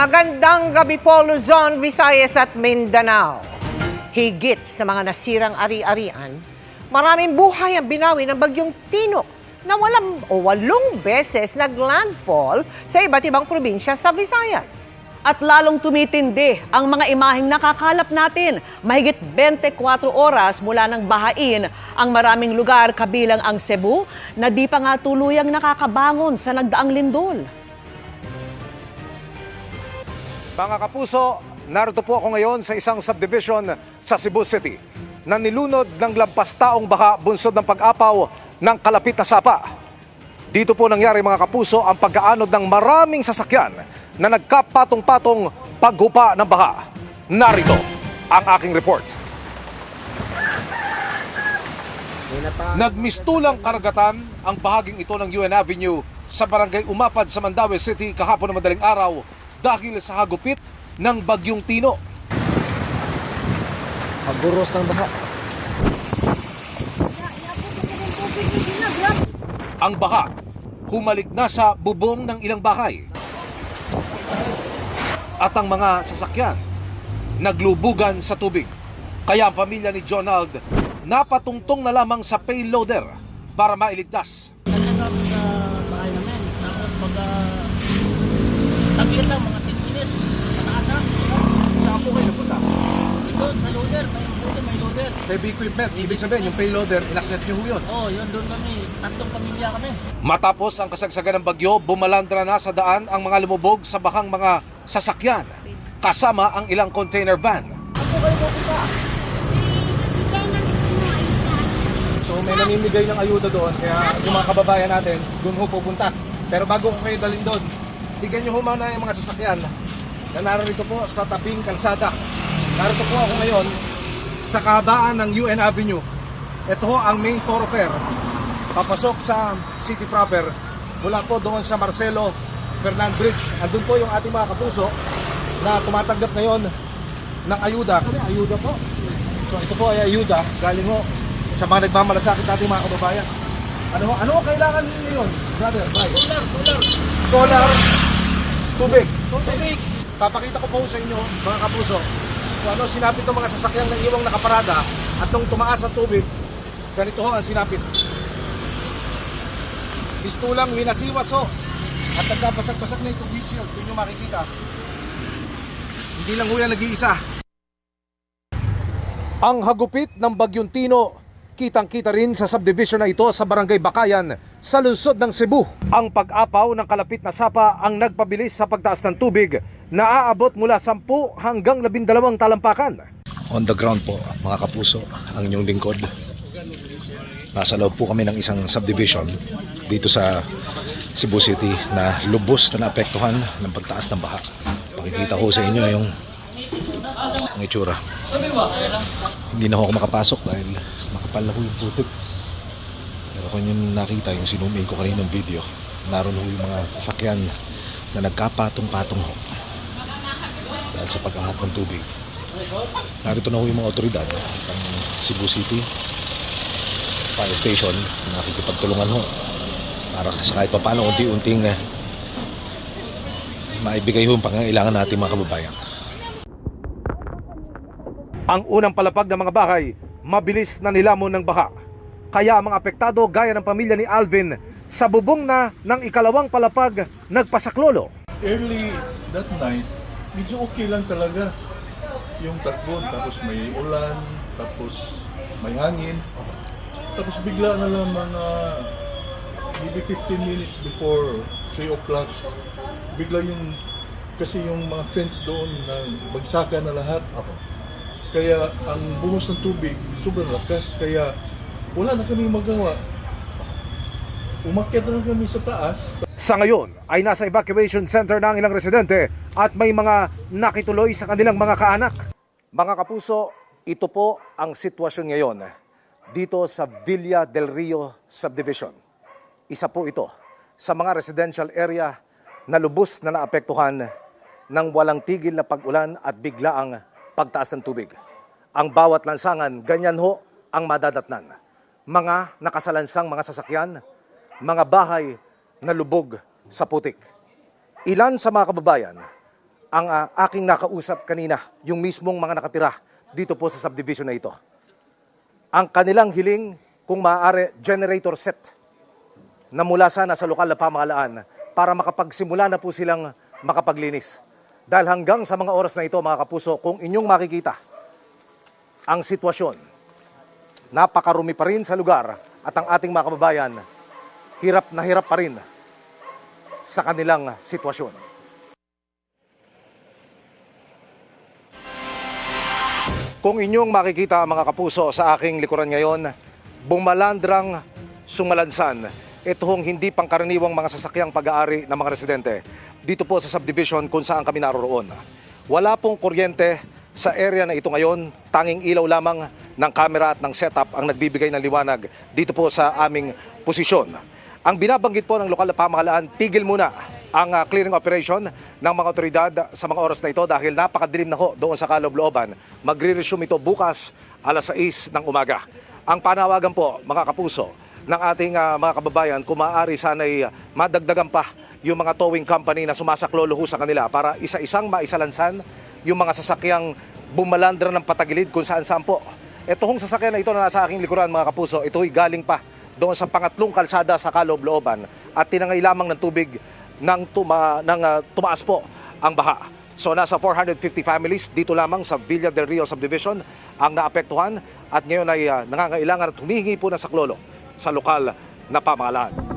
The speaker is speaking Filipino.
Magandang gabi po Luzon, Visayas at Mindanao. Higit sa mga nasirang ari-arian, maraming buhay ang binawi ng bagyong Tino na walang o walong beses naglandfall sa iba't ibang probinsya sa Visayas. At lalong tumitindi ang mga imaheng nakakalap natin. Mahigit 24 oras mula ng bahain ang maraming lugar kabilang ang Cebu na di pa nga tuluyang nakakabangon sa nagdaang lindol. Mga kapuso, narito po ako ngayon sa isang subdivision sa Cebu City na nilunod ng lampas taong baka bunsod ng pag-apaw ng kalapit na sapa. Dito po nangyari mga kapuso ang pagkaanod ng maraming sasakyan na nagkapatong-patong paghupa ng baha. Narito ang aking report. Nagmistulang karagatan ang bahaging ito ng UN Avenue sa barangay Umapad sa Mandaue City kahapon ng madaling araw dahil sa hagupit ng bagyong Tino. Pagburos ng baha. Ang baha humalik na sa bubong ng ilang bahay. At ang mga sasakyan naglubugan sa tubig. Kaya ang pamilya ni Jonald napatungtong na lamang sa payloader para mailigtas. Sa bahay namin. Tapos pag uh, taglit lang, mga 10 minutes, mataas na. Saan po kayo napunta? Ito, sa loader, may loader, may loader. Heavy equipment. Ibig sabihin, yung payloader, inaklet niyo ho yun. Oo, oh, yun doon kami. Tatlong pamilya kami. Matapos ang kasagsagan ng bagyo, bumalandra na sa daan ang mga lumubog sa bahang mga sasakyan kasama ang ilang container van. So may namimigay ng ayuda doon, kaya yung mga kababayan natin, doon ho pupunta. Pero bago ko kayo dalhin doon, tignan nyo ho muna yung mga sasakyan na narito po sa tabing kalsada. Narito po ako ngayon sa kahabaan ng UN Avenue. Ito ho ang main thoroughfare. Papasok sa city proper mula po doon sa Marcelo Fernand Bridge. Andun po yung ating mga kapuso na tumatanggap ngayon ng ayuda. Kami, ayuda po. So ito po ay ayuda galing ho sa mga nagmamalasakit nating mga kababayan. Ano ho? Ano kailangan ninyo ngayon, brother? Bye. Solar, solar. Solar, tubig. Tubig. Papakita ko po sa inyo, mga kapuso, kung ano sinapit ng mga sasakyang na iwang nakaparada at nung tumaas ang tubig, ganito ho ang sinapit. Pistulang winasiwas ho at nagkabasag-basag na itong windshield. Doon nyo makikita. Hindi lang ho yan nag-iisa. Ang hagupit ng Bagyong Tino, kitang-kita rin sa subdivision na ito sa Barangay Bakayan sa lungsod ng Cebu. Ang pag-apaw ng kalapit na sapa ang nagpabilis sa pagtaas ng tubig na aabot mula 10 hanggang 12 talampakan. on the ground po mga kapuso ang inyong lingkod nasa loob po kami ng isang subdivision dito sa Cebu City na lubos na naapektuhan ng pagtaas ng baha pakikita ko sa inyo yung ang itsura. Hindi na ako makapasok dahil makapal na po yung putik. Pero kung yung nakita yung sinumin ko kanina ng video naroon ho yung mga sasakyan na nagkapatong-patong ho. Dahil sa pag-angat ng tubig. Narito na ho yung mga otoridad. Ng Cebu City Fire Station nakikipagtulungan ho. Para sa kahit paano unti-unting eh, maibigay ho yung pangangailangan natin mga kababayan. Ang unang palapag ng mga bahay, mabilis na nilamon ng baha. Kaya ang mga apektado gaya ng pamilya ni Alvin sa bubong na ng ikalawang palapag nagpasaklolo. early that night, medyo okay lang talaga yung takbo. Tapos may ulan, tapos may hangin. Tapos bigla na lang mga maybe 15 minutes before 3 o'clock, bigla yung kasi yung mga fence doon na bagsakan na lahat. Kaya ang buhos ng tubig sobrang lakas. Kaya wala na kami magawa. Umakyat na lang kami sa taas. Sa ngayon ay nasa evacuation center na ang ilang residente at may mga nakituloy sa kanilang mga kaanak. Mga kapuso, ito po ang sitwasyon ngayon dito sa Villa del Rio Subdivision. Isa po ito sa mga residential area na lubos na naapektuhan ng walang tigil na pag-ulan at biglaang pagtaas ng tubig. Ang bawat lansangan, ganyan ho ang madadatnan. Mga nakasalansang mga sasakyan, mga bahay na lubog sa putik. Ilan sa mga kababayan ang ah, aking nakausap kanina, yung mismong mga nakatira dito po sa subdivision na ito. Ang kanilang hiling kung maaari generator set na mula sana sa lokal na pamahalaan para makapagsimula na po silang makapaglinis. Dahil hanggang sa mga oras na ito mga kapuso, kung inyong makikita ang sitwasyon, napakarumi pa rin sa lugar at ang ating mga kababayan, hirap na hirap pa rin sa kanilang sitwasyon. Kung inyong makikita mga kapuso sa aking likuran ngayon, bumalandrang sumalansan itong hindi pangkaraniwang mga sasakyang pag-aari ng mga residente dito po sa subdivision kung saan kami naroroon. Wala pong kuryente sa area na ito ngayon, tanging ilaw lamang ng kamera at ng setup ang nagbibigay ng liwanag dito po sa aming posisyon. Ang binabanggit po ng lokal na pamahalaan, tigil muna ang ah, clearing operation ng mga otoridad sa mga oras na ito dahil napakadilim na ho doon sa Kaloob-Looban. Magre-resume ito bukas alas 6 ng umaga. Ang panawagan po, mga kapuso, ng ating ah, mga kababayan, kung maaari sana'y ah, madagdagan pa yung mga towing company na sumasaklolo ho sa kanila para isa-isang maisalansan yung mga sasakyang bumalandra ng patagilid kung saan-saan po. Ito hong sasakyan na ito na nasa aking likuran mga kapuso, ito'y galing pa doon sa pangatlong kalsada sa Kaloob-Looban at tinangay lamang ng tubig nang tuma, nang, ah, tumaas po ang baha. So nasa 450 families dito lamang sa Villa del Rio Subdivision ang naapektuhan at ngayon ay ah, nangangailangan at humihingi po ng saklolo sa lokal na pamahalaan.